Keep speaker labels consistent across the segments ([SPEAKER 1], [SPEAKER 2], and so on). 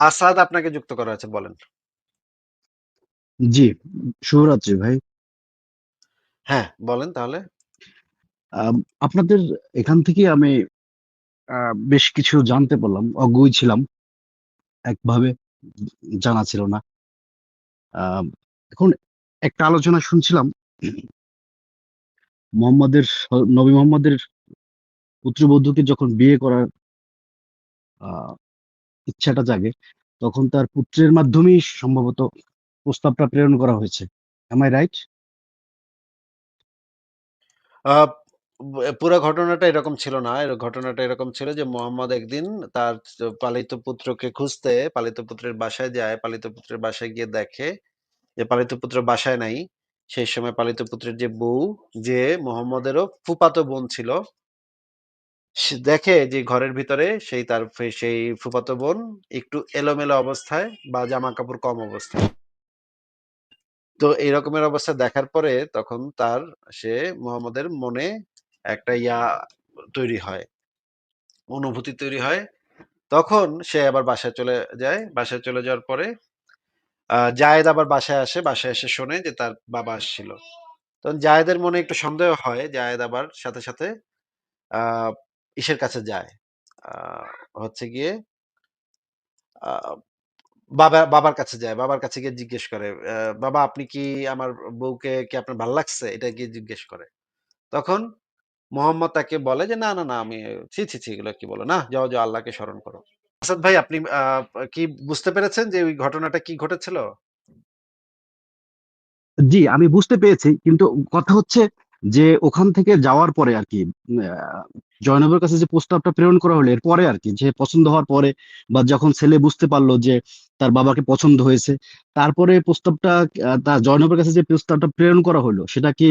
[SPEAKER 1] আসাদ আপনাকে যুক্ত করা আছে বলেন।
[SPEAKER 2] জি, শুভরাত্রি ভাই।
[SPEAKER 1] হ্যাঁ, বলেন তাহলে।
[SPEAKER 2] আপনাদের এখান থেকে আমি বেশ কিছু জানতে পারলাম। অজ্ঞই ছিলাম। একভাবে জানা ছিল না। এখন একটা আলোচনা শুনছিলাম মোহাম্মদের নবী মোহাম্মদের পুত্রবধূকে যখন বিয়ে করার ইচ্ছাটা জাগে, তখন তার পুত্রের মাধ্যমেই সম্ভবত প্রস্তাবটা প্রেরণ করা হয়েছে। Am I right?
[SPEAKER 1] আ ঘটনাটা এরকম ছিল না। ঘটনাটা এরকম ছিল যে মোহাম্মদ একদিন তার পালিত পুত্রকে খুঁজতে পালিত পুত্রের বাসায় যায়। পালিত পুত্রের বাসায় গিয়ে দেখে যে পালিত পুত্র বাসায় নাই। সেই সময় পালিত পুত্রের যে বউ, যে মোহাম্মদেরও ফুপাতো বোন ছিল দেখে যে ঘরের ভিতরে সেই তার সেই ফুফাতো বোন একটু এলোমেলো অবস্থায় বা জামাকাপড় কম অবস্থায়। তো এই রকমের অবস্থা দেখার পরে তখন তার সে মোহাম্মদের মনে একটা ইয়া তৈরি হয়। অনুভূতি তৈরি হয়। তখন সে আবার বাসায় চলে যায়। বাসায় চলে যাওয়ার পরে জায়েদ আবার বাসায় আসে। বাসায় এসে শোনে যে তার বাবা আসছিল। তখন জায়েদের মনে একটু সন্দেহ হয়। জায়েদ আবার সাথে, সাথে ইসের কাছে যায়। হচ্ছে গিয়ে বাবা বাবার কাছে যায়। বাবার কাছে গিয়ে জিজ্ঞেস করে, "বাবা আপনি কি আমার বউকে কি আপনার ভালো লাগছে?" এটা গিয়ে জিজ্ঞেস করে। তখন মোহাম্মদ তাকে বলে যে, "না, না, না আমি ছি, ছি, ছি এগুলো কি বলো? না, যাও, যাও আল্লাহকে স্মরণ করো।" আসাদ ভাই আপনি কি বুঝতে পেরেছেন যে ওই ঘটনাটা কি ঘটেছিল?
[SPEAKER 2] জি, আমি বুঝতে পেরেছি। কিন্তু কথা হচ্ছে যে ওখান থেকে যাওয়ার পরে আরকি আ জয়নবের কাছে যে প্রস্তাবটা প্রেরণ করা হলো এরপরে আরকি যে পছন্দ হওয়ার পরে বা যখন ছেলে বুঝতে পারল যে তার বাবাকে পছন্দ হয়েছে, তারপরে প্রস্তাবটা তার জয়নবের কাছে যে প্রস্তাবটা প্রেরণ করা হলো সেটা কি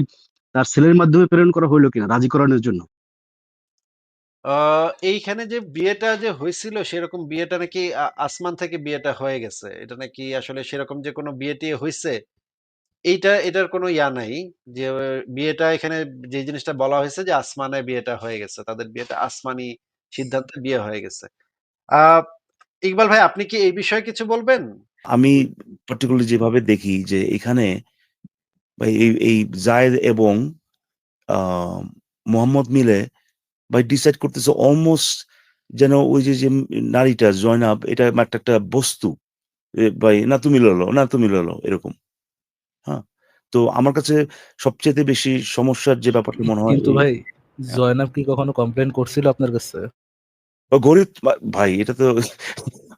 [SPEAKER 2] তার ছেলের মাধ্যমে প্রেরণ করা হলো কিনা রাজি করানোর জন্য?
[SPEAKER 1] এইখানে যে বিয়েটা যে হয়েছিল সেরকম বিয়েটা নাকি আসমান থেকে বিয়েটা হয়ে গেছে। এটা নাকি আসলে সেরকম যে কোনো বিয়ে-টিয়ে হইছে এইটা এটার কোনো ইয়া নাই। যে বিয়েটা এখানে যে জিনিসটা বলা হয়েছে যে আসমানে বিয়েটা হয়ে গেছে। তাদের বিয়েটা আসমানি সিদ্ধান্তে বিয়ে হয়ে গেছে। ইকবাল ভাই আপনি কি এই বিষয়ে কিছু বলবেন?
[SPEAKER 3] আমি পার্টিকুলারলি যেভাবে দেখি যে এখানে এই জায়েদ এবং মোহাম্মদ মিলে ভাই ডিসাইড করতেছে অলমোস্ট যেন ওই যে, নারীটা জয়নাব এটা একটা, বস্তু। ভাই না তুমি ললো, না তুমি ললো এরকম। তো আমার কাছে সবচেয়ে বেশি সমস্যার যে ব্যাপারটা মনে হয়
[SPEAKER 4] কিন্তু ভাই
[SPEAKER 3] হ্যাঁ।
[SPEAKER 4] জয়নাব কি কখনো কমপ্লেন করছিল আপনার কাছে?
[SPEAKER 3] গরিব ভাই এটা তো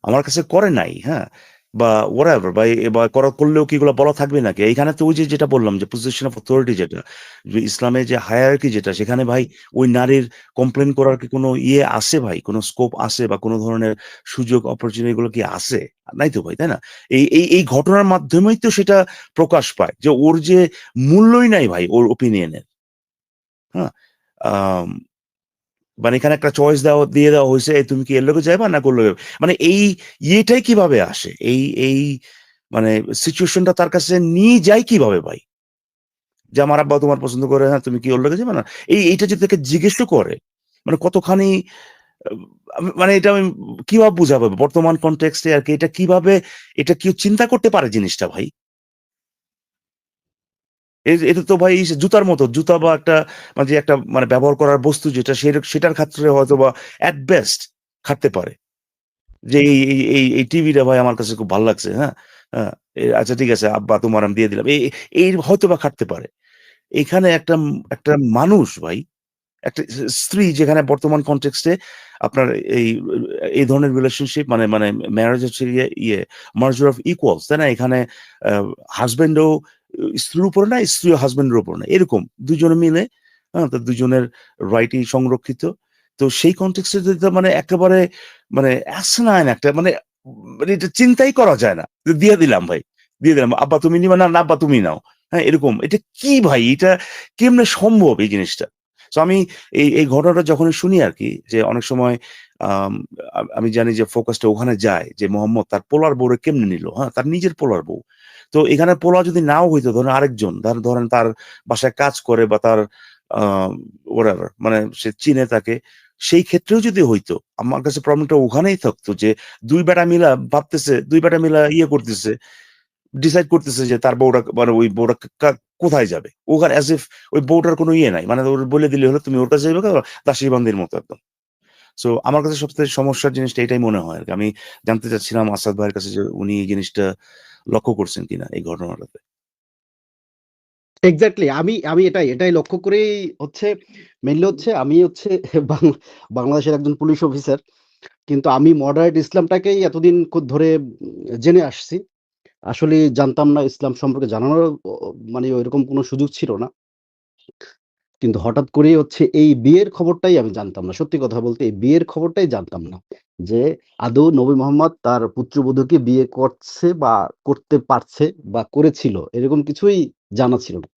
[SPEAKER 3] আমার কাছে করে নাই, হ্যাঁ? বা হোয়াটএভার বা বা করা করলেও কি এগুলা বলা থাকবে নাকি? এইখানে তো ওই যে যেটা বললাম যে পজিশন অফ অথরিটি যেটা, যে ইসলামে যে হায়ারার্কি যেটা সেখানে ভাই ওই নারীর কমপ্লেন করার কি কোনো ইয়ে আছে ভাই? কোনো স্কোপ আছে বা কোনো ধরনের সুযোগ অপরচুনিটি গুলো কি আছে? নাই তো ভাই, তাই না? এই এই এই ঘটনার মাধ্যমেই তো সেটা প্রকাশ পায় যে ওর যে মূল্যই নাই ভাই ওর ওপিনিয়নের হ্যাঁ? মানে এখানে একটা চয়েস দেওয়া দিয়ে দেওয়া হয়েছে তুমি কি এর লগে যাইবা না ওর লগে?" মানে এই ইয়েটাই কীভাবে আসে? এই এই মানে সিচুয়েশনটা তার কাছে নিয়ে যায় কীভাবে ভাই? যে, "আমার আব্বা তোমার পছন্দ করে, হ্যাঁ, তুমি কি ওর লোকে যাবে না?" এই এইটা যদি তাকে জিজ্ঞেসও করে, মানে কতখানি মানে এটা আমি কীভাবে বুঝাবো? বর্তমান কনটেক্সট আর কি এটা কীভাবে এটা কেউ চিন্তা করতে পারে জিনিসটা ভাই? এটা তো ভাই জুতার মতো। জুতা বা একটা মানে যে একটা মানে ব্যবহার করার বস্তু যেটা সেটার ক্ষেত্রে হয়তোবা এট বেস্ট খাটতে পারে। যে এই এই এই টিভিটা ভাই আমার কাছে খুব ভালো লাগছে, হ্যাঁ? হ্যাঁ, আচ্ছা ঠিক আছে আব্বা তোমার আমি দিয়ে দিলাম। এই এই হয়তোবা খাটতে পারে। এখানে একটা একটা মানুষ ভাই, একটা স্ত্রী যেখানে বর্তমান কনটেক্সট আপনার এই এই ধরনের রিলেশনশিপ মানে মানে ম্যারেজ হচ্ছে ইয়ে মার্জার অফ ইকুয়ালস, তাই না? এখানে আ হাসব্যান্ডও স্ত্রীর উপরে না, স্ত্রীও হাসব্যান্ডের উপরে না। এরকম ২ জনে মিলে হ্যাঁ, তো ২ জনের রাইটই সংরক্ষিত। তো সেই কনটেক্সট এ যদি মানে একেবারে মানে অ্যাসিনাইন একটা মানে মানে এটা চিন্তাই করা যায় না। দিয়ে দিলাম ভাই। দিয়ে দিলাম। আব্বা তুমি নিবা না? না আব্বা তুমি নাও। হ্যাঁ, এরকম। এটা কি ভাই? এটা কেমনে সম্ভব এই জিনিসটা? তো আমি এই এই ঘটনাটা যখনই শুনি আর কি যে অনেক সময় আম জানি যে ফোকাসটা ওখানে যায় যে মোহাম্মদ তার পোলার বউরে কেমনে নিল, হ্যাঁ? তার নিজের পোলার বউ। তো এখানে পোলা যদি নাও হইতো ধরেন আরেকজন, ধর ধরেন তার বাসায় কাজ করে বা তার হোয়াটএভার মানে সে চিনে তাকে। সেই ক্ষেত্রেও যদি হইতো আমার কাছে প্রবলেমটা ওখানেই থাকতো যে দুই বেটা মিলা ভাবতেছে দুই বেটা মিলা ইয়ে করতেছে ডিসাইড করতেছে যে তার বউটা মানে ওই বউটা কোথায় যাবে ওখানে অ্যাজ ইফ ওই বউটার কোনো ইয়ে নাই মানে ওর বলে দিলে হলো তুমি ওর কাছে যাবে দাসী বান্দির মতো একদম সো আমার কাছে সবথেকে সমস্যার জিনিসটা এটাই মনে হয় আর। আমি জানতে চাচ্ছিলাম আসাদ ভাইয়ের কাছে যে উনি এই জিনিসটা লক্ষ্য করছেন কিনা এই ঘটনাটাতে।
[SPEAKER 2] এক্স্যাক্টলি আমি আমি এটাই এটাই লক্ষ্য করেই হচ্ছে মেনলি হচ্ছে আমি হচ্ছে বাংলাদেশের একজন পুলিশ অফিসার। কিন্তু আমি মডারেট ইসলামটাকেই এতদিন ধরে জেনে আসছি। আসলে জানতাম না ইসলাম সম্পর্কে জানানোর মানে ওইরকম কোনো সুযোগ ছিল না। কিন্তু হঠাৎ করেই হচ্ছে এই বিয়ের খবরটাই আমি জানতাম না। সত্যি কথা বলতে এই বিয়ের খবরটাই জানতাম না যে আদৌ নবী মোহাম্মদ তার পুত্রবধূকে বিয়ে করছে বা করতে পারছে বা করেছিল, এরকম কিছুই জানা ছিল না।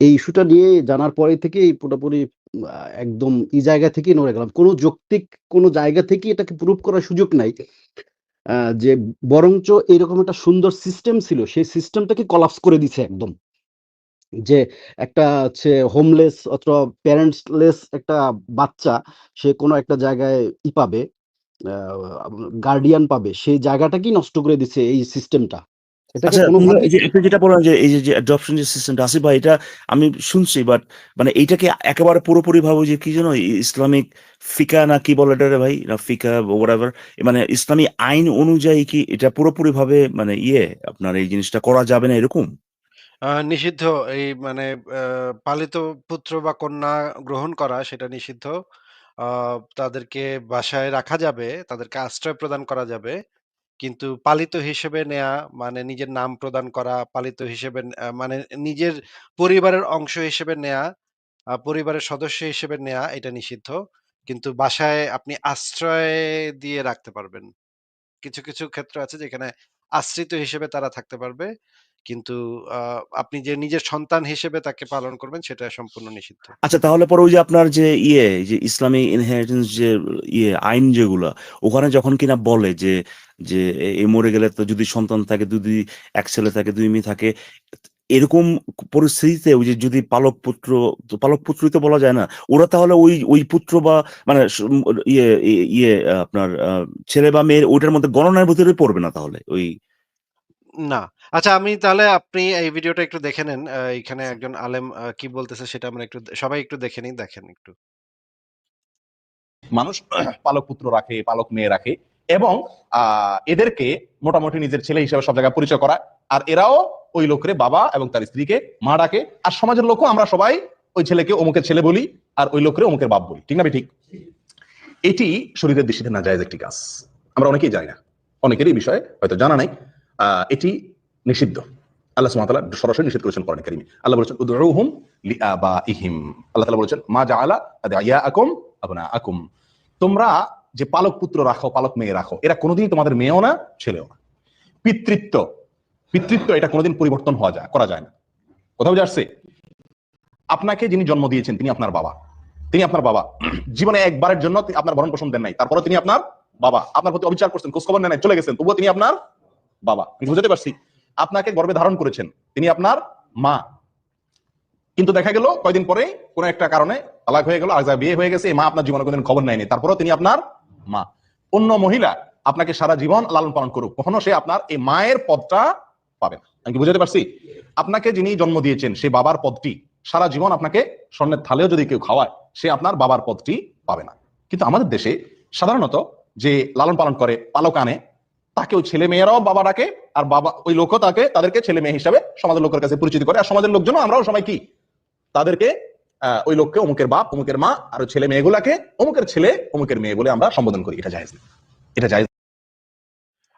[SPEAKER 2] এই ইস্যুটা নিয়ে জানার পরে থেকেই পুরোপুরি একদম এই জায়গা থেকেই নড়ে গেলাম। কোনো যৌক্তিক কোনো জায়গা থেকে এটাকে প্রুভ করার সুযোগ নাই যে বরঞ্চ এরকম একটা সুন্দর সিস্টেম ছিল, সেই সিস্টেমটাকে কলাপস করে দিছে একদম। যে একটা হচ্ছে হোমলেস অথবা প্যারেন্টসলেস একটা বাচ্চা সে কোনো একটা জায়গায় ই পাবে গার্ডিয়ান পাবে সেই জায়গাটাকেই নষ্ট করে দিছে এই সিস্টেমটা
[SPEAKER 3] আচ্ছা আপনি যেটা বললেন যে এই যে অ্যাডপশন যে সিস্টেমটা আছে বা এটা আমি শুনছি বাট মানে এইটাকে একেবারে পুরোপুরি ভাবো যে কি জানো ইসলামিক ফিকা না কি বলে এটা ভাই? না ফিকা ওভার মানে ইসলামী আইন অনুযায়ী কি এটা পুরোপুরি ভাবে মানে ইয়ে আপনার এই জিনিসটা করা যাবে না এরকম?
[SPEAKER 1] নিষিদ্ধ এই মানে পালিত পুত্র বা কন্যা গ্রহণ করা সেটা নিষিদ্ধ। তাদেরকে বাসায় রাখা যাবে, তাদেরকে আশ্রয় প্রদান করা যাবে। কিন্তু পালিত হিসেবে নেয়া মানে নিজের নাম প্রদান করা, পালিত হিসেবে মানে নিজের পরিবারের অংশ হিসেবে নেয়া পরিবারের সদস্য হিসেবে নেয়া এটা নিষিদ্ধ। কিন্তু বাসায় আপনি আশ্রয় দিয়ে রাখতে পারবেন। কিছু কিছু ক্ষেত্র আছে যেখানে আশ্রিত হিসেবে তারা থাকতে পারবে। কিন্তু আপনি যে নিজের সন্তান হিসেবে তাকে পালন করবেন সেটা সম্পূর্ণ নিষিদ্ধ।
[SPEAKER 3] আচ্ছা তাহলে পরে ওই যে আপনার যে ইয়ে যে ইসলামী ইনহেরিটেন্স যে ইয়ে আইন যেগুলো ওখানে যখন কিনা বলে যে যে এ- মরে গেলে তো যদি সন্তান থাকে যদি এক ছেলে থাকে দুই মেয়ে থাকে এরকম পরিস্থিতিতে ওই যে যদি পালক পুত্র পালক পুত্রই তো বলা যায় না ওরা তাহলে ওই ওই পুত্র বা মানে ইয়ে ইয়ে ইয়ে, আপনার ছেলে বা মেয়ের ওইটার মধ্যে গণনার ভিতরে পড়বে না তাহলে ওই
[SPEAKER 1] না। আচ্ছা আমি তাহলে আপনি এই ভিডিওটা একটু দেখে নেন। এখানে একজন আলেম কি বলতেছে সেটা আমরা একটু সবাই একটু দেখে নিই দেখেন একটু।
[SPEAKER 5] মানুষ পালক পুত্র রাখে পালক মেয়ে রাখে এবং আহ, এদেরকে মোটামুটি নিজের ছেলে হিসেবে সব জায়গায় পরিচয় করা আর এরাও ওই লোকরে বাবা এবং তার স্ত্রীকে মা ডাকে। আর সমাজের লোকও আমরা সবাই ওই ছেলেকে অমুকের ছেলে বলি আর ওই লোকরে অমুকের বাপ বলি। ঠিক না ভাই ঠিক? এটি শরীরের দৃষ্টিতে না যায় একটি কাজ আমরা অনেকেই জানি না। অনেকেরই বিষয়ে হয়তো জানা নাই। এটি নিষিদ্ধ। আল্লাহ তাআলা সরাসরি নিষেধ করেছেন কোরআন কারীমে। আল্লাহ বলেছেন, উদউহুম লিআবাইহিম আল্লাহ তাআলা বলেছেন, মা জাআলা আদিয়াকুম আবনাআকুম। তোমরা যে পালক পুত্র রাখো, পালক মেয়ে রাখো, এরা কোনোদিনই তোমাদের মেয়েও না, ছেলেও না। পিতৃত্ব পিতৃত্ব এটা কোনোদিন পরিবর্তন হওয়া যায়, করা যায় না। কোথাও যাচ্ছে আপনাকে যিনি জন্ম দিয়েছেন, তিনি আপনার বাবা। তিনি আপনার বাবা। জীবনে একবারের জন্য আপনার ভরণ পোষণ দেন নাই তারপরে তিনি আপনার বাবা। আপনার প্রতি অবিচার করছেন খোঁজ খবর নেন চলে গেছেন, তবুও তিনি আপনার বাবা বুঝতে পারছি। আপনাকে গর্ভে ধারণ করেছেন। তিনি আপনার মা। কিন্তু দেখা গেল, কয়দিন পরে কোন একটা কারণে তালাক হয়ে গেল আর বিয়ে হয়ে গেছে মা আপনার জীবনে কোনদিন খবর নেয়নি। তারপরেও তিনি আপনার মা। অন্য মহিলা আপনাকে সারা জীবন লালন পালন করুক, কখনো সে আপনার এই মায়ের পদটা পাবে আমি বুঝাতে পারছি? আপনাকে যিনি জন্ম দিয়েছেন সেই বাবার পদটি, সারা জীবন আপনাকে স্বর্ণের থালেও যদি কেউ খাওয়ায়, সে আপনার বাবার পদটি পাবে না। কিন্তু আমাদের দেশে সাধারণত যে লালন পালন করে, পালক আনে তাকে ওই ছেলে মেয়েরাও বাবা ডাকে আর বাবা ওই লোকও তাকে তাদেরকে ছেলে মেয়ে হিসাবে সমাজের লোকের কাছে পরিচিত করে। আর সমাজের লোকজন আমরাও সবাই কি? তাদেরকে আহ, ওই লোককে অমুকের বাপ অমুকের মা আর ছেলে মেয়েগুলাকে অমুকের ছেলে অমুকের মেয়ে বলে আমরা সম্বোধন করি। এটা জায়েজ এটা জায়েজ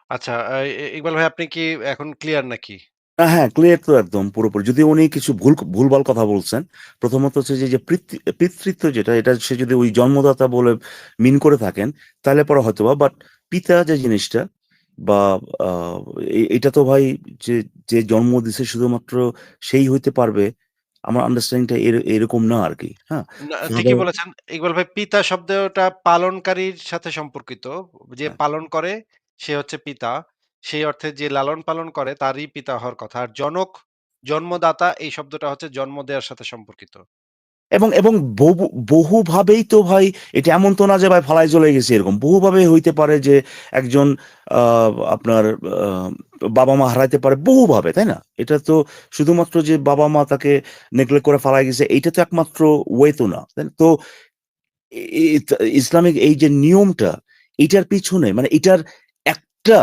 [SPEAKER 1] আচ্ছা আহ, ইকবাল ভাই আপনি কি এখন ক্লিয়ার নাকি?
[SPEAKER 3] হ্যাঁ ক্লিয়ার তো একদম পুরোপুরি। যদি উনি কিছু ভুল ভুলভাল কথা বলছেন প্রথমত হচ্ছে যে যে পিতৃ- পিতৃত্ব যেটা এটা সে যদি ওই জন্মদাতা বলে মিন করে থাকেন তাহলে পরে হয়তো বা বাট পিতা যে জিনিসটা বা এটা তো ভাই যে যে জন্ম দিছে শুধুমাত্র সেই হইতে পারবে আমার আন্ডারস্ট্যান্ডিংটা এরকম না আর কি হ্যাঁ
[SPEAKER 1] ঠিকই বলেছেন। ইকবাল ভাই পিতা শব্দটা পালনকারীর সাথে সম্পর্কিত যে
[SPEAKER 3] হ্যাঁ।
[SPEAKER 1] পালন করে সে হচ্ছে পিতা। সেই অর্থে যে লালন পালন করে তারই পিতা হওয়ার কথা। আর জনক জন্মদাতা এই শব্দটা হচ্ছে জন্ম দেওয়ার সাথে সম্পর্কিত।
[SPEAKER 3] এবং এবং বহু, বহুভাবেই তো ভাই, এটা এমন তো না যে ভাই ফালাই চলে গেছে এরকম। বহুভাবে হইতে পারে যে একজন আপনার বাবা মা হারাইতে পারে, বহুভাবে, তাই না? এটা তো শুধুমাত্র যে বাবা মা তাকে নেগলেক্ট করে ফালাই গেছে, এইটা তো একমাত্র ওয়ে তো না তো ইসলামিক এই যে নিয়মটা, এটার পিছনে মানে এটার একটা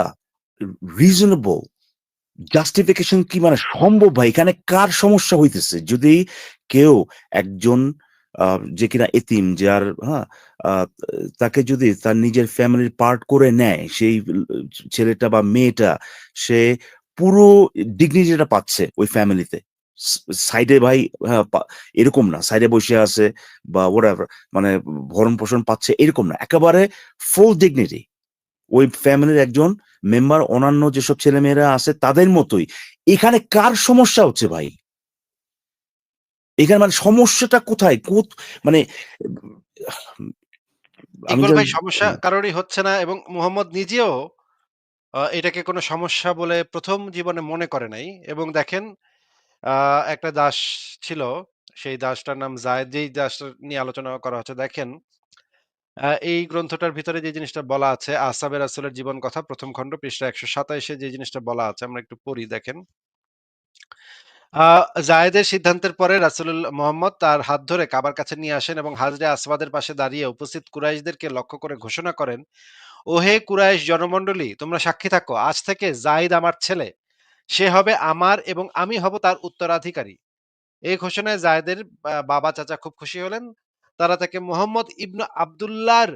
[SPEAKER 3] রিজনেবল জাস্টিফিকেশন কি মানে সম্ভব ভাই এখানে কার সমস্যা হইতেছে? যদি কেউ একজন যে কিনা এতিম যার হ্যাঁ তাকে যদি তার নিজের ফ্যামিলির পার্ট করে নেয় সেই ছেলেটা বা মেয়েটা সে পুরো ডিগনিটিটা পাচ্ছে ওই ফ্যামিলিতে সাইডে ভাই হ্যাঁ, এরকম না। সাইডে বসে আছে বা ওরা মানে ভরণ পোষণ পাচ্ছে এরকম না। একেবারে ফুল ডিগনিটি ওই ফ্যামিলির একজন মেম্বার অন্যান্য যেসব ছেলেমেয়েরা আছে তাদের মতোই। এখানে কার সমস্যা হচ্ছে ভাই? এখানে মানে সমস্যাটা কোথায়? কোথ- মানে
[SPEAKER 1] ভাই সমস্যা কারোরই হচ্ছে না এবং মোহাম্মদ নিজেও এটাকে কোনো সমস্যা বলে প্রথম জীবনে মনে করে নাই। এবং দেখেন আহ, একটা দাস ছিল সেই দাসটার নাম জায়দ যেই দাসটা নিয়ে আলোচনা করা হচ্ছে দেখেন এই গ্রন্থটার ভিতরে যে জিনিসটা বলা আছে আসাবের রাসূলের জীবন কথা প্রথম খণ্ড, পৃষ্ঠা একশো সাতাইশে যে জিনিসটা বলা আছে, আমরা একটু পড়ি, দেখেন। জায়েদের সিদ্ধান্তের পরে রাসূলুল মোহাম্মদ তার হাত ধরে কাবার কাছে নিয়ে আসেন এবং হাজরে আসওয়াদের পাশে দাঁড়িয়ে উপস্থিত কুরাইশদেরকে লক্ষ্য করে ঘোষণা করেন, ওহে কুরাইশ জনমণ্ডলী, তোমরা সাক্ষী থাকো, আজ থেকে জাইদ আমার ছেলে, সে হবে আমার এবং আমি হব তার উত্তরাধিকারী। এই ঘোষণায় জায়েদের বা- বাবা চাচা খুব খুশি হলেন। তারা তাকে মোহাম্মদ ইবনু আবদুল্লাহর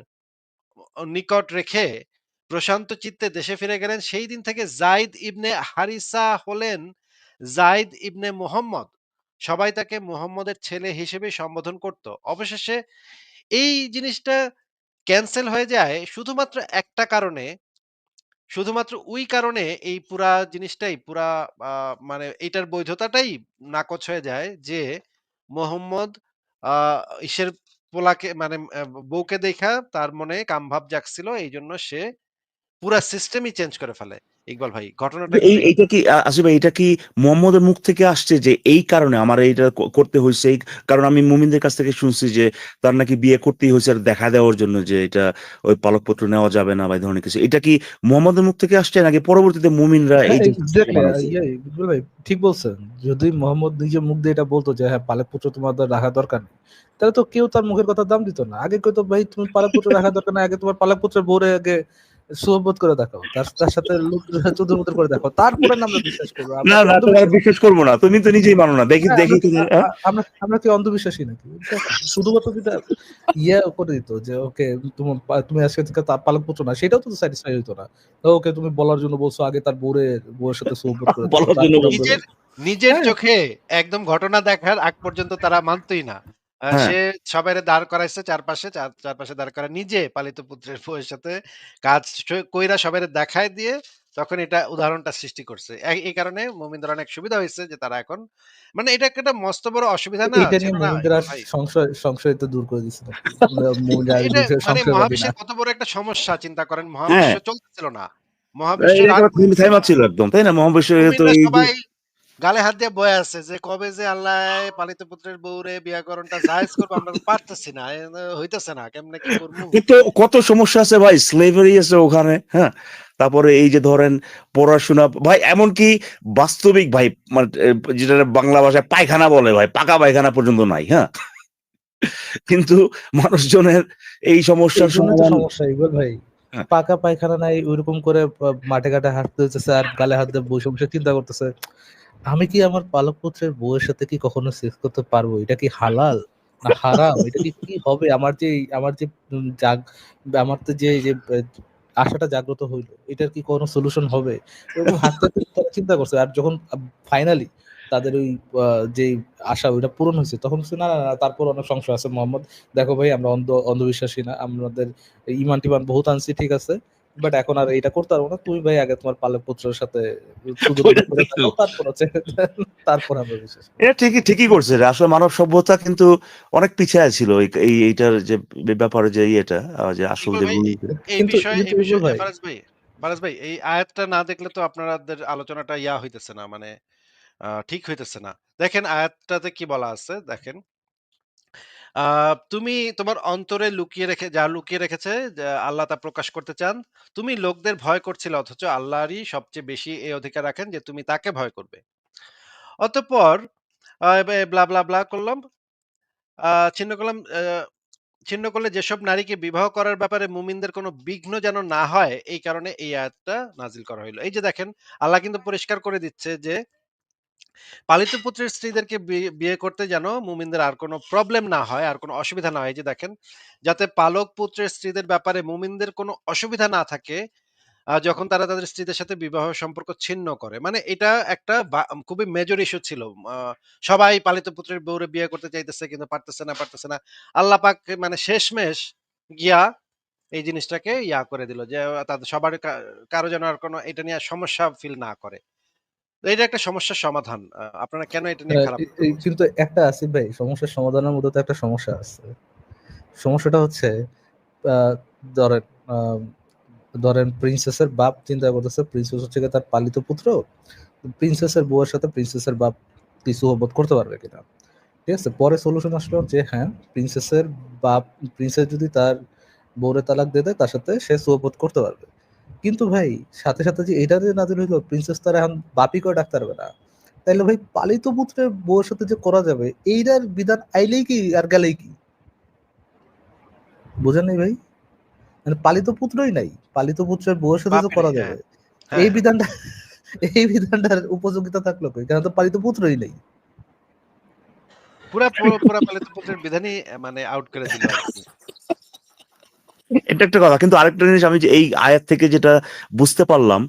[SPEAKER 1] নিকট রেখে প্রশান্ত চিত্তে দেশে ফিরে গেলেন। সেই দিন থেকে জাইদ ইবনে হারিসা হলেন জাইদ ইবনে মোহাম্মদ। সবাই তাকে মোহাম্মদের ছেলে হিসেবে সম্বোধন করত। অবশেষে এই জিনিসটা ক্যান্সেল হয়ে যায় শুধুমাত্র একটা কারণে। শুধুমাত্র ওই কারণে এই পুরা জিনিসটাই, পুরা মানে এটার বৈধতাটাই নাকচ হয়ে যায় যে মোহাম্মদ ইসের পোলাকে মানে বউকে দেখা তার মনে কামভাব জাগছিল এই জন্য সে পুরা সিস্টেমই চেঞ্জ করে ফেলে। ইকবাল ভাই ঘটনাটা
[SPEAKER 3] এই এইটা কি আ- আসিফ ভাই এটা কি মোহাম্মদের মুখ থেকে আসছে যে এই কারণে আমার এইটা করতে হয়েছে এই কারণ আমি মুমিনদের কাছ থেকে শুনছি যে তার নাকি বিয়ে করতেই হয়েছে আর দেখা দেওয়ার জন্য যে এটা ওই পালকপত্র নেওয়া যাবে না বা ধরনের কিছু। এটা কি মোহাম্মদের মুখ থেকে আসছে নাকি পরবর্তীতে মুমিনরা এই
[SPEAKER 4] হ্যাঁ? ইয়ে, ইকবাল ভাই ঠিক বলছেন। যদি মোহাম্মদ নিজে মুখ দিয়ে এটা বলতো যে হ্যাঁ পালক পুত্র তোমাদের রাখা দরকার নেই তাহলে তো কেউ তার মুখের কথা দাম দিত না। আগে কেউ তো ভাই তুমি পালক পুত্র রাখা দরকার না আগে তোমার পালক পুত্রের বোরে আগে সুহবত করে দেখাও। তার তার সাথে চতুর্মুদ্র করে দেখাও। তারপরে আমরা বিশ্বাস করব।
[SPEAKER 3] না না তোমার বিশ্বাস করব না। তুমি তো নিজেই মানো না। দেখি
[SPEAKER 4] হ্যাঁ,
[SPEAKER 3] দেখি
[SPEAKER 4] আমরা-
[SPEAKER 3] তুমি, হ্যাঁ?
[SPEAKER 4] আমরা আমরা কি অন্ধবিশ্বাসী নাকি? শুধুমাত্র যেটা ইয়ে করে দিত যে ওকে তোমার তুমি আজকে থেকে পালক পুত্র না সেটাও তো স্যাটিসফাই হইতো না। ওকে তুমি বলার জন্য বলছো আগে তার বোরে বউয়ের সাথে সুহবত করে
[SPEAKER 3] বলার জন্য
[SPEAKER 1] নিজের নিজের
[SPEAKER 4] হ্যাঁ।
[SPEAKER 1] চোখে একদম ঘটনা দেখার আগ পর্যন্ত তারা মানতই না।
[SPEAKER 3] হ্যাঁ।
[SPEAKER 1] সে সবাই দাঁড় করাইছে চারপাশে চার- চারপাশে দাঁড় করা নিজে পালিত পুত্রের বউয়ের সাথে কাজ স- কইরা সবাই দেখায় দিয়ে তখন এটা উদাহরণটা সৃষ্টি করছে। এই- এই কারণে মোমিনদের অনেক সুবিধা হয়েছে যে তারা এখন মানে এটা একটা মস্ত বড় অসুবিধা না
[SPEAKER 4] এটা
[SPEAKER 1] ছিল
[SPEAKER 4] নিয়ে
[SPEAKER 1] না ভাই।
[SPEAKER 4] সংশয় সংশয় তো দূর করে দিচ্ছে নাকি? মোমিনরা
[SPEAKER 1] এটা
[SPEAKER 4] বিষয়ে
[SPEAKER 1] মানে
[SPEAKER 4] সংশয়বাদী না।
[SPEAKER 1] মহাবিশ্বের কত বড় একটা সমস্যা চিন্তা করেন মহাবিশ্ব চলতেছিল না। মহাবিশ্বের
[SPEAKER 3] এটা থেমে- ছিল একদম তাই না? মহাবিশ্ব তো
[SPEAKER 1] মুমিনরা
[SPEAKER 3] এই যে-
[SPEAKER 1] সবাই গালে হাত দিয়ে বয়ে আছে যে কবে যে আল্লাহ পালিত পুত্রের বউরে বিয়াকরণটা জায়েজ করব আমরা পারতেছি না হইতেছে না কেমনে কি করব?
[SPEAKER 3] কত কত সমস্যা আছে ভাই স্লেভারি আছে ওখানে হ্যাঁ? তারপরে এই যে ধরেন পড়াশোনা ভাই এমনকি বাস্তবিক ভাই মানে যেটা বাংলা ভাষায় পায়খানা বলে ভাই পাকা পায়খানা পর্যন্ত নাই হ্যাঁ? কিন্তু মানুষজনের এই সমস্যার
[SPEAKER 4] সমস্যা ইকবাল ভাই।
[SPEAKER 3] হ্যাঁ।
[SPEAKER 4] পাকা পায়খানা নাই ওইরকম করে মাঠে ঘাটে হাঁটতে হচ্ছে আর গালে হাত দিয়ে বসে বসে চিন্তা করতেছে। আমি কি আমার পালক পুত্রের বউয়ের সাথে কি কখনো সেক্স করতে পারব? এটা কি হালাল? না হারাম? এটা কি কি হবে? আমার যে আমার যে জাগ, আমার তো যে যে আশাটা জাগ্রত হইল, এটার কি কোনো সলিউশন হবে? চিন্তা করছে। আর যখন ফাইনালি তাদের ওই যে আশা ওইটা পূরণ হয়েছে, তখন না না তারপর অনেক সংশয় আছে, মোহাম্মদ। দেখো ভাই, আমরা অন্ধ, অন্ধবিশ্বাসী না। আমাদের ইমান টিমান বহুত আনছি, ঠিক আছে? বাট এখন আর এটা করতে পারব না। তুমি ভাই আগে তোমার পালক পুত্রের সাথে তারপর আমরা
[SPEAKER 3] এটা ঠিকই ঠিকই করছে আসলে মানব সভ্যতা কিন্তু অনেক পিছিয়ে ছিল এই- এই এইটার যে ব্যাপারে যে ইয়েটা যে আসল যে
[SPEAKER 1] ভাই, এই
[SPEAKER 4] কিন্তু-
[SPEAKER 1] বিষয়ে এই বিষয়ে
[SPEAKER 4] ভাই-
[SPEAKER 1] ফারাজ ভাই এই আয়াতটা না দেখলে তো আপনাদের আলোচনাটা ইয়া হইতেছে না মানে আহ, ঠিক হইতেছে না। দেখেন আয়াতটাতে কি বলা আছে? দেখেন তুমি তোমার অন্তরে লুকিয়ে রেখে, যা লুকিয়ে রেখেছে আল্লাহ তা প্রকাশ করতে চান, তুমি লোকদের ভয় করছিলে, অথচ আল্লাহরই সবচেয়ে বেশি এই অধিকার রাখেন যে তুমি তাকে ভয় করবে। অতঃপর ব্লা ব্লা ব্লা করলাম। ছিন্ন করলাম ছিন্ন করলে যেসব নারীকে বিবাহ করার ব্যাপারে মুমিনদের কোনো বিঘ্ন যেন না হয়, এই কারণে এই আয়াতটা নাজিল করা হইল। এই যে দেখেন, আল্লাহ কিন্তু পরিষ্কার করে দিচ্ছে যে পালিত পুত্রের স্ত্রীদেরকে বিয়ে করতে যেন মুমিনদের আর কোনো প্রবলেম না হয়, আর কোনো অসুবিধা না হয়। যে দেখেন, যাতে পালক পুত্রের স্ত্রীদের ব্যাপারে মুমিনদের কোনো অসুবিধা না থাকে যখন তারা তাদের স্ত্রীদের সাথে বিবাহ সম্পর্ক ছিন্ন করে। মানে এটা একটা খুবই মেজর ইস্যু ছিল। সবাই পালিত পুত্রের বউরে বিয়ে করতে চাইতেছে, কিন্তু পারতেছে না পারতেছে না। আল্লাহ পাক মানে শেষমেশ গিয়া এই জিনিসটাকে ইয়া করে দিল যে, তাদের সবার কারও যেন আর কোনো এটা নিয়ে সমস্যা ফিল না করে। এটা একটা সমস্যার সমাধান। আপনারা কেন এটা নিয়ে খারাপ
[SPEAKER 4] এ- এ- কিন্তু একটা আছে ভাই সমস্যার সমাধানের মধ্যে তো একটা সমস্যা আছে। সমস্যাটা হচ্ছে ধরেন ধরেন প্রিন্সেসের বাপ চিন্তা করতেছে প্রিন্সেস হচ্ছে তার পালিত পুত্র প্রিন্সেসের বউয়ের সাথে প্রিন্সেসের বাপ কিছু বোধ করতে পারবে কিনা। ঠিক আছে? পরে সলিউশন আসলো যে হ্যাঁ প্রিন্সেসের বাপ প্রিন্সেস যদি তার বউরে তালাক দিয়ে দেয় তার সাথে সে সুবোধ করতে পারবে। কিন্তু ভাই সাথে সাথে যে এটা যে নাজিল হইল প্রিন্সেস তার এখন বাপি করে ডাকতে পারবে না। তাইলে ভাই পালিত পুত্রের বউয়ের সাথে যে করা যাবে এইটার বিধান আইলেই কি আর গেলেই কি? বুঝেন নাই ভাই? মানে পালিত পুত্রই নাই পালিত পুত্রের বউয়ের সাথে যে করা
[SPEAKER 1] হ্যাঁ।
[SPEAKER 4] যাবে
[SPEAKER 1] হ্যাঁ,
[SPEAKER 4] এই বিধানটা এই বিধানটার উপযোগিতা থাকল কই? কারণ তো পালিত পুত্রই নেই।
[SPEAKER 1] পুরা পুরো- পালিত পুত্রের বিধানই মানে আউট করে দিল।
[SPEAKER 3] এটা একটা কথা, কিন্তু আরেকটা জিনিস আমি যে এই আয়াত থেকে যেটা বুঝতে পারলাম,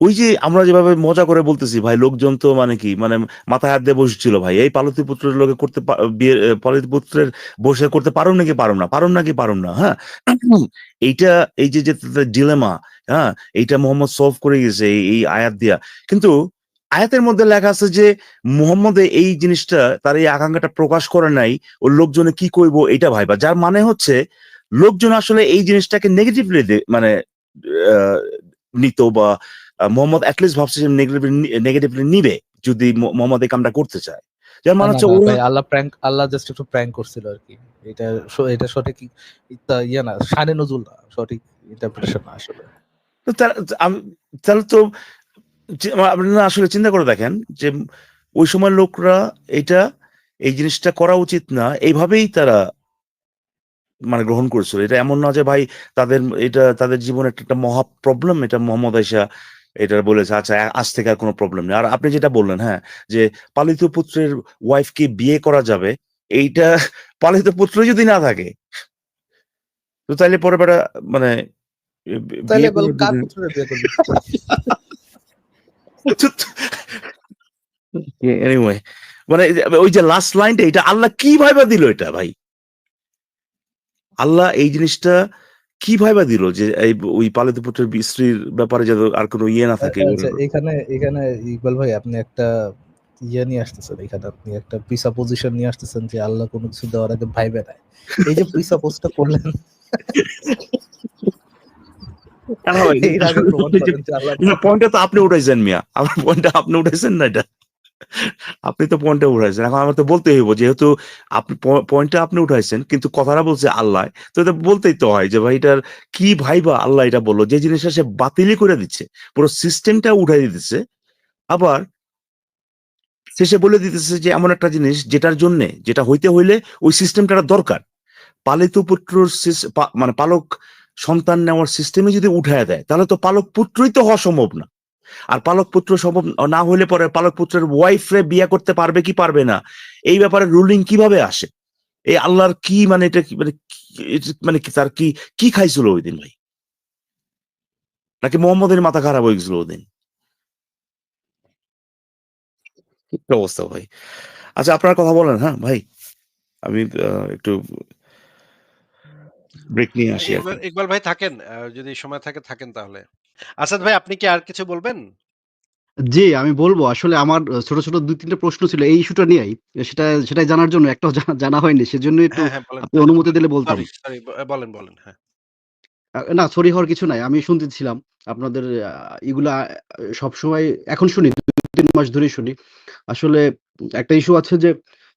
[SPEAKER 3] ওই যে আমরা যেভাবে মজা করে বলতেছি, ভাই, লোকজন তো মানে কি মানে মাথায় হাত দিয়ে বসেছিল, ভাই, এই পালতি পুত্রের লোকে করতে বিয়ে পালিত পুত্রের বসে করতে পারো নাকি পারো না? পারো নাকি পারো না হ্যাঁ? এইটা, এই যে যে ডিলেমা হ্যাঁ এইটা মোহাম্মদ সলভ করে গেছে এই আয়াত দিয়া। কিন্তু আয়াতের মধ্যে লেখা আছে যে, মোহাম্মদ এই জিনিসটা, তার এই আকাঙ্ক্ষাটা প্রকাশ করে নাই ও লোকজনে কি করব এটা ভাইবা। যার মানে হচ্ছে লোকজন আসলে এই জিনিসটাকে নেগেটিভলি মানে নিত বা মোহাম্মদ অ্যাটলিস্ট ভাবছে যে নেগেটিভলি নিবে যদি মোহাম্মদ এই কামটা করতে চায়। যার মানে হচ্ছে
[SPEAKER 4] আল্লাহ প্র্যাঙ্ক আল্লাহ জাস্ট একটু প্র্যাঙ্ক করছিল আর কি এটা এটা সঠিক ইয়ে না শানে নজুল না সঠিক ইন্টারপ্রিটেশন না আসলে।
[SPEAKER 3] তাহলে তো আপনারা আসলে চিন্তা করে দেখেন যে ওই সময় লোকরা এটা এই জিনিসটা করা উচিত না। এইভাবেই তারা মানে গ্রহণ করেছিল। এটা এমন না যে ভাই তাদের এটা তাদের জীবনে একটা মহা প্রবলেম এটা মোহাম্মদ আইসা এটা বলেছে আচ্ছা আজ থেকে আর কোনো প্রবলেম নেই। আর আপনি যেটা বললেন হ্যাঁ যে পালিত পুত্রের ওয়াইফকে বিয়ে করা যাবে এইটা পালিত পুত্র যদি না থাকে তো তাইলে পরে বেটা মানে এনিওয়ে মানে ওই যে লাস্ট লাইনটা এটা আল্লাহ কি ভাইবা দিল এটা ভাই? আল্লাহ এই জিনিসটা কি ভাইবা দিল যে এই ওই পালিত পুত্রের স্ত্রীর ব্যাপারে যাতে আর কোনো ইয়ে না থাকে
[SPEAKER 4] আচ্ছা এখানে এখানে ইকবাল ভাই আপনি একটা ইয়ে নিয়ে আসতেছেন এখানে আপনি একটা প্রিসা পজিশন নিয়ে আসতেছেন যে আল্লাহ কোনো কিছু দেওয়ার আগে ভাইবে নাই। এই যে প্রিসা পোস্টটা করলেন।
[SPEAKER 3] পয়েন্টটা তো আপনি উঠাইছেন মিয়া। আমার পয়েন্টটা আপনি উঠাইছেন না এটা? আপনি তো পয়েন্টটা উঠাইছেন। এখন আমার তো বলতে হইব, যেহেতু আপনি পয়েন্টটা আপনি উঠাইছেন, কিন্তু কথাটা বলছে আল্লাহ। তো এটা বলতেই তো হয় যে ভাই, এটার কি ভাইবা আল্লাহ এটা বলল? যে জিনিসটা সে বাতিলই করে দিচ্ছে, পুরো সিস্টেমটা উঠাই দিতেছে, আবার শেষে বলে দিতেছে যে এমন একটা জিনিস যেটার জন্য, যেটা হইতে হইলে ওই সিস্টেমটা দরকার। পালিত পুত্র মানে পালক সন্তান নেওয়ার সিস্টেমে যদি উঠায় দেয়, তাহলে তো পালক পুত্রই তো হওয়া সম্ভব না। আর পালক পুত্র সম্ভব না হলে পরে পালক পুত্রের ওয়াইফরে বিয়ে করতে পারবে কি পারবে না? এই ব্যাপারে রুলিং কীভাবে আসে? এই আল্লাহর কি মানে এটা মানে মানে তার কি কি খাইছিল ওই দিন ভাই? নাকি মোহাম্মদের মাথা খারাপ হয়ে গেছিল ওই দিন অবস্থা ভাই? আচ্ছা আপনার কথা বলেন হ্যাঁ ভাই। আমি একটু ব্রেক নিয়ে আসি
[SPEAKER 1] ইকবাল ভাই থাকেন যদি সময় থাকে থাকেন তাহলে। আসাদ ভাই আপনি কি আর কিছু বলবেন?
[SPEAKER 2] জি আমি বলব। আসলে আমার ছোট ছোট দুই তিনটা প্রশ্ন ছিল এই ইস্যুটা নিয়েই। সেটা সেটাই জানার জন্য একটাও জানা জানা হয়নি। সেজন্য একটু
[SPEAKER 1] হ্যাঁ হ্যাঁ বলেন
[SPEAKER 2] আপনি অনুমতি দিলে বলতাম
[SPEAKER 1] সরি সরি বলেন বলেন হ্যাঁ।
[SPEAKER 2] না সরি হওয়ার কিছু নাই। আমি শুনতেছিলাম আপনাদের আহ, এগুলা সব সময় এখন শুনি দুই তিন মাস ধরেই শুনি। আসলে একটা ইস্যু আছে যে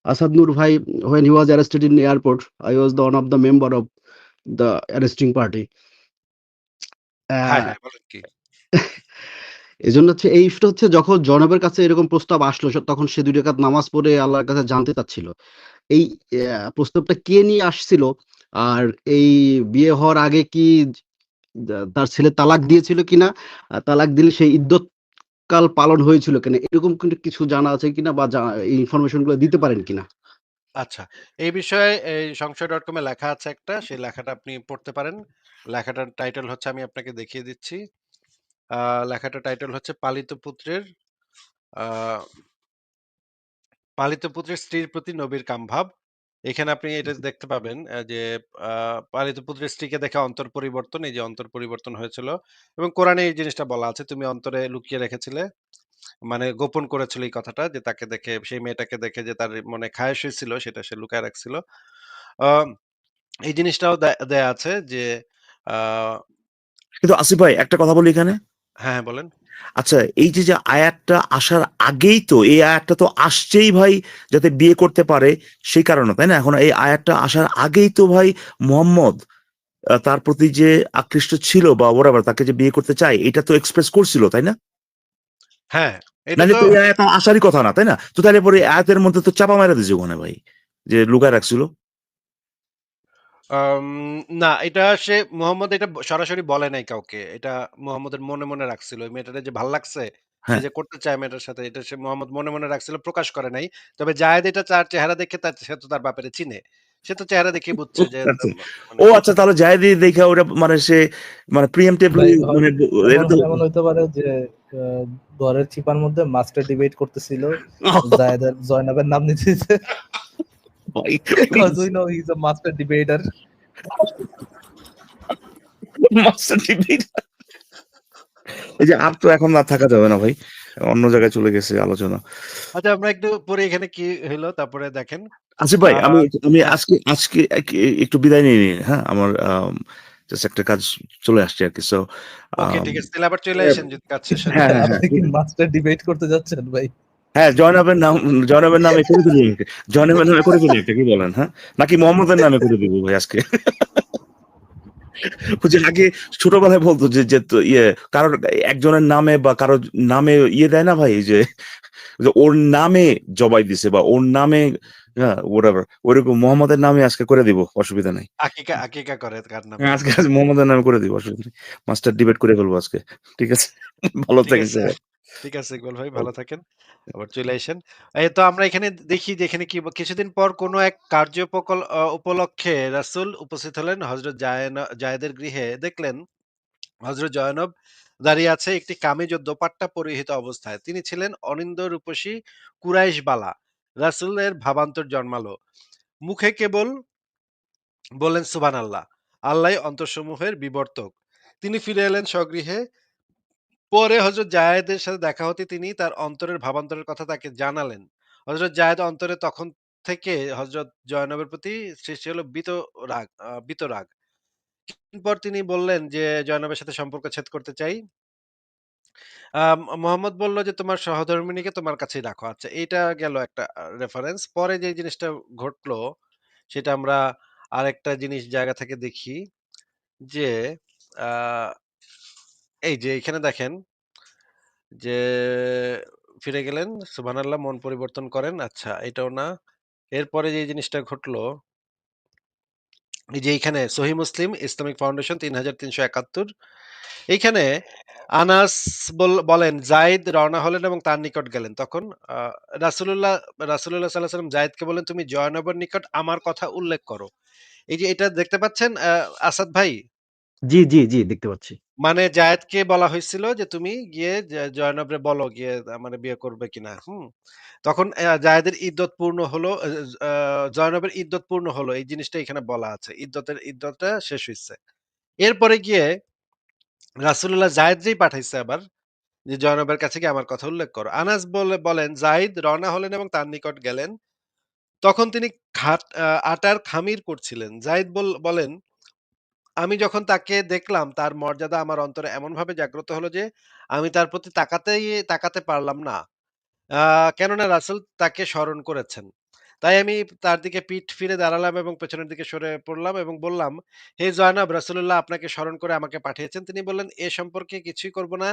[SPEAKER 2] Asad Bhai, when he was arrested in the airport, I was the one of the member of the arresting party.
[SPEAKER 1] হ্যাঁ হ্যাঁ। বলেন কি?
[SPEAKER 2] এই জন্য হচ্ছে এই হচ্ছে যখন জনবের কাছে এরকম প্রস্তাব আসলো তখন সে দুই নামাজ পড়ে আল্লাহর কাছে জানতে চাচ্ছিল। এই প্রস্তাবটা কে নিয়ে আসছিল? আর এই বিয়ে হওয়ার আগে কি তার ছেলে তালাক দিয়েছিল কিনা? তালাক দিলে সেই ইদ্যত কাল পালন হয়েছিল কিনা? এরকম কিন্তু কিছু জানা আছে কিনা বা এই ইনফরমেশনগুলো দিতে পারেন কিনা?
[SPEAKER 1] আচ্ছা এই বিষয়ে সংশয় ডট কমে লেখা আছে একটা সেই লেখাটা আপনি পড়তে পারেন। লেখাটার টাইটেল হচ্ছে আমি আপনাকে দেখিয়ে দিচ্ছি। আহ, লেখাটার টাইটেল হচ্ছে পালিত পুত্রের পালিত পুত্রের স্ত্রীর প্রতি নবীর কামভাব। এখানে আপনি এটা দেখতে পাবেন যে পালিত পুত্রের স্ত্রীকে দেখে অন্তর পরিবর্তন এই যে অন্তর পরিবর্তন হয়েছিল। এবং কোরআনে এই জিনিসটা বলা আছে তুমি অন্তরে লুকিয়ে রেখেছিলে। মানে গোপন করেছিল এই কথাটা যে তাকে দেখে সেই মেয়েটাকে দেখে যে তার মনে খায়স হয়েছিল সেটা সে লুকায় রাখছিল। আহ, এই জিনিসটাও দেয়া আছে যে
[SPEAKER 3] কিন্তু আসিফ ভাই একটা কথা বলি এখানে।
[SPEAKER 1] হ্যাঁ হ্যাঁ বলেন।
[SPEAKER 3] আচ্ছা এই যে যে আয়াতটা আসার আগেই তো এই আয়াতটা তো আসছেই ভাই যাতে বিয়ে করতে পারে সেই কারণে তাই না? এখন এই আয়াতটা আসার আগেই তো ভাই মোহাম্মদ তার প্রতি যে আকৃষ্ট ছিল বা ওরাবার তাকে যে বিয়ে করতে চায় এটা তো এক্সপ্রেস করছিল তাই না?
[SPEAKER 1] হ্যাঁ
[SPEAKER 3] আসারই কথা না তাই না? তো তাহলে পরে আয়াতের মধ্যে তো চাপা মারা দিয়েছে ওখানে ভাই যে লুকায় রাখছিল।
[SPEAKER 1] আম, না এটা সে মোহাম্মদ এটা ব- সরাসরি বলে নাই কাউকে। এটা মোহাম্মদের মনে মনে রাখছিল। ওই মেয়েটার যে ভালো লাগছে সে
[SPEAKER 3] হ্যাঁ।
[SPEAKER 1] যে করতে চায় মেয়েটার সাথে এটা সে মোহাম্মদ মনে মনে রাখছিল প্রকাশ করে নাই। তবে জায়েদ এটা তার চেহারা দেখে তার সে তো তার বাপেরে চিনে। সে তো চেহারা দেখে বুঝছে যে
[SPEAKER 3] আচ্ছা।
[SPEAKER 1] উম, মানে
[SPEAKER 3] ও আচ্ছা তাহলে জায়দি দেখে ওটা মানে সে মানে প্রিএমটিভলি
[SPEAKER 4] ভাই,
[SPEAKER 3] মানে এটা
[SPEAKER 4] এমন
[SPEAKER 3] তো
[SPEAKER 4] এমন হইতে পারে যে আহ, ঘরের চিপার মধ্যে মাস্টার ডিবেট করতেছিল জায়দের জয়নাবের নাম নিতে দিতে
[SPEAKER 3] ভাই,
[SPEAKER 4] because we know he's a master debater.
[SPEAKER 3] Master debate এই যে আর তো এখন না থাকা যাবে না ভাই। অন্য জায়গায় চলে গেছে আলোচনা।
[SPEAKER 1] আচ্ছা আমরা একটু পরে এখানে কি হলো তারপরে দেখেন।
[SPEAKER 3] আসিফ ভাই আমি আমি
[SPEAKER 1] হ্যাঁ।
[SPEAKER 3] আজকে আজকে একটু বিদায় নিয়ে নিই হ্যাঁ? আমার জাস্ট একটা কাজ চলে আসছে আর কি সো
[SPEAKER 1] ওকে ঠিক আছে তাহলে আবার চলে
[SPEAKER 3] হ্যাঁ।
[SPEAKER 1] আসেন যদি কাজ শেষ হয়ে
[SPEAKER 3] হ্যাঁ
[SPEAKER 1] যায়।
[SPEAKER 3] হ্যাঁ হ্যাঁ।
[SPEAKER 4] মাস্টার ডিবেট করতে যাচ্ছেন ভাই?
[SPEAKER 3] হ্যাঁ জয়নাবের নাম জয়নাবের নামে করে দিবি। জয়নাবের নামে করে দিবি একটা কি বলেন হ্যাঁ? নাকি মোহাম্মদের নামে করে দিব ভাই আজকে? যে আগে ছোটবেলায় বলতো যে যে ইয়ে কারোর একজনের নামে বা কারোর নামে ইয়ে দেয় না ভাই যে ওর নামে জবাই দিছে বা ওর নামে হ্যাঁ ওরাবার ওইরকম মোহাম্মদের নামে আজকে করে দিব অসুবিধা নাই।
[SPEAKER 1] আকিকা আকিকা করে কার নামে?
[SPEAKER 3] হ্যাঁ, আজকে আজ মোহাম্মদের নামে করে দিব অসুবিধা নেই। মাস্টার ডিবেট করে ফেলব আজকে ঠিক আছে? ভালো থাকেন।
[SPEAKER 1] ঠিক আছে ইকবাল ভাই ভালো থাকেন। আবার চলে আসেন। এই তো আমরা এখানে দেখি যে এখানে কি কিছুদিন পর কোনো এক কার্য উপলক্ষে রাসূল উপস্থিত হলেন। হযরত জায়ন- জায়েদের গৃহে দেখলেন হযরত জয়নব দাঁড়িয়ে আছে একটি কামিজ ও দোপাট্টা পরিহিত অবস্থায়। তিনি ছিলেন অনিন্দ রূপসী কুরাইশ বালা। রাসূলের ভাবান্তর জন্মালো। মুখে কেবল বললেন সুবান আল্লাহ আল্লাহ অন্তরসমূহের বিবর্তক। তিনি ফিরে এলেন স্বগৃহে। পরে হজরত জায়েদের সাথে দেখা হতে তিনি তার অন্তরের ভাবান্তরের কথা তাকে জানালেন। হজরত জায়েদ অন্তরে তখন থেকে হজরত জয়নবের প্রতি সৃষ্টি হলো বিত রাগ আহ, বিত রাগ। কিছুদিন পর তিনি বললেন যে জয়নবের সাথে সম্পর্ক ছেদ করতে চাই। মোহাম্মদ বলল যে তোমার সহধর্মিনীকে তোমার কাছেই রাখো। আচ্ছা এটা গেল একটা রেফারেন্স পরে যে জিনিসটা ঘটলো সেটা আমরা আরেকটা জিনিস জায়গা থেকে দেখি যে এই যে এখানে দেখেন, যে ফিরে গেলেন সুবহানাল্লাহ মন পরিবর্তন করেন আচ্ছা এটাও না। এরপরে যে জিনিসটা ঘটলো, এই যে এইখানে সহি মুসলিম, ইসলামিক ফাউন্ডেশন তিন হাজার তিনশো একাত্তর। এইখানে আনাস বল- বলেন জাইদ রওনা হলেন এবং তার নিকট গেলেন। তখন রাসূলুল্লাহ রাসূলুল্লাহ সাল্লাহ সাল্লাম জাইদকে বলেন, তুমি জয়নবর নিকট আমার কথা উল্লেখ করো। এই যে এটা দেখতে পাচ্ছেন আসাদ ভাই?
[SPEAKER 2] জি জি জি, দেখতে পাচ্ছি।
[SPEAKER 1] মানে জায়েদকে বলা হয়েছিল যে, তুমি গিয়ে জয়নবরে বলো গিয়ে মানে বিয়ে করবে কিনা। হুম? তখন জায়েদের ইদ্যত পূর্ণ হলো জয়নবের ইদ্যত পূর্ণ হলো। এই জিনিসটা এখানে বলা আছে। ইদ্যতের, ইদ্যতটা শেষ হয়েছে এরপরে গিয়ে রাসূলুল্লাহ জায়েদ যেই পাঠাইছে আবার যে, জয়নবের কাছে গিয়ে আমার কথা উল্লেখ করো। আনাস বলে, বলেন জাইদ রওনা হলেন এবং তার নিকট গেলেন। তখন তিনি খাট আটার খামির করছিলেন। জাইদ বল- বলেন আমি যখন তাকে দেখলাম তার মর্যাদা আমার অন্তরে এমন ভাবে জাগ্রত হলো যে আমি তার প্রতি তাকাতেই তাকাতে পারলাম না কেননা রাসূল তাকে স্মরণ করেছেন তাই আমি তার দিকে পিঠ ফিরে দাঁড়ালাম এবং পেছনের দিকে সরে পড়লাম এবং বললাম, "হে জয়নব রাসূলুল্লাহ আপনাকে স্মরণ করে আমাকে পাঠিয়েছেন।" তিনি বললেন, "এ সম্পর্কে কিছুই করব না,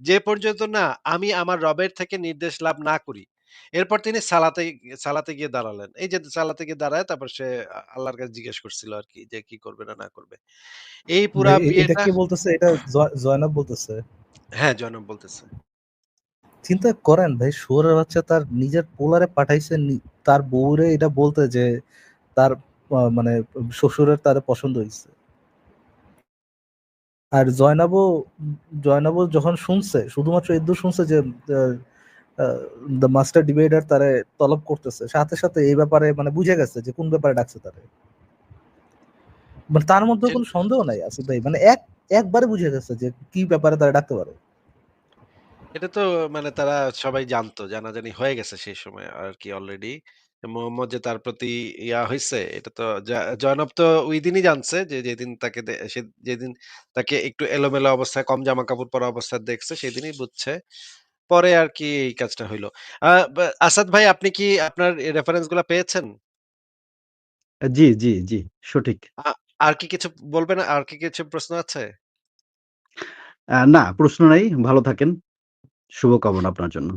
[SPEAKER 1] যে পর্যন্ত না আমি আমার রবের থেকে নির্দেশ লাভ না করি।" এরপর তিনি সালাতে সালাতে গিয়ে দাঁড়ালেন। এই যে সালাতে গিয়ে দাঁড়ায় তারপর সে আল্লাহর কাছে জিজ্ঞেস করছিল আরকি যে কি করবে না, না করবে। এই পুরা
[SPEAKER 4] ভাই এ- এটা
[SPEAKER 1] বিয়েটা
[SPEAKER 4] কে বলতেছে এটা জয়- জয়নব বলতেছে
[SPEAKER 1] হ্যাঁ, জয়নব বলতেছে।
[SPEAKER 4] চিন্তা করেন ভাই শুয়োরের বাচ্চা তার নিজের পোলারে পাঠাইছে তার বউরে এটা বলতে যে তার মানে শ্বশুরের তার পছন্দ হয়েছে আর জয়নাবও জয়নাবও যখন শুনছে শুধুমাত্র এদু শুনছে যে দ্য মাস্টার ডিবেটার তারে তলব করতেছে সাথে সাথে এই ব্যাপারে মানে বুঝে গেছে যে কোন ব্যাপারে ডাকছে তারে মানে তার মধ্যে কোনো সন্দেহ নাই আসিফ ভাই মানে এক একবারে বুঝে গেছে যে কি ব্যাপারে তারা ডাকতে পারে
[SPEAKER 1] এটা তো মানে তারা সবাই জানতো, জানাজানি হয়ে গেছে সেই সময় আর কি অলরেডি। মোহাম্মদ যে তার প্রতি ইয়া হইছে এটা তো জয়নব তো ঐদিনই জানছে যে যেদিন তাকে যেদিন তাকে একটু এলোমেলো অবস্থায় কম জামা কাপড় পরা অবস্থায় দেখছে সেদিনই বুঝছে। পরে আর কি এই কাজটা হইল। আ বা আসাদ ভাই আপনি কি আপনার রেফারেন্সগুলা পেয়েছেন?
[SPEAKER 2] জি, জি, জি, সঠিক।
[SPEAKER 1] আ আর কি কিছু বলবেন? আর কি কিছু প্রশ্ন আছে?
[SPEAKER 2] আ না প্রশ্ন নাই। ভালো থাকেন। শুভকামনা আপনার জন্য।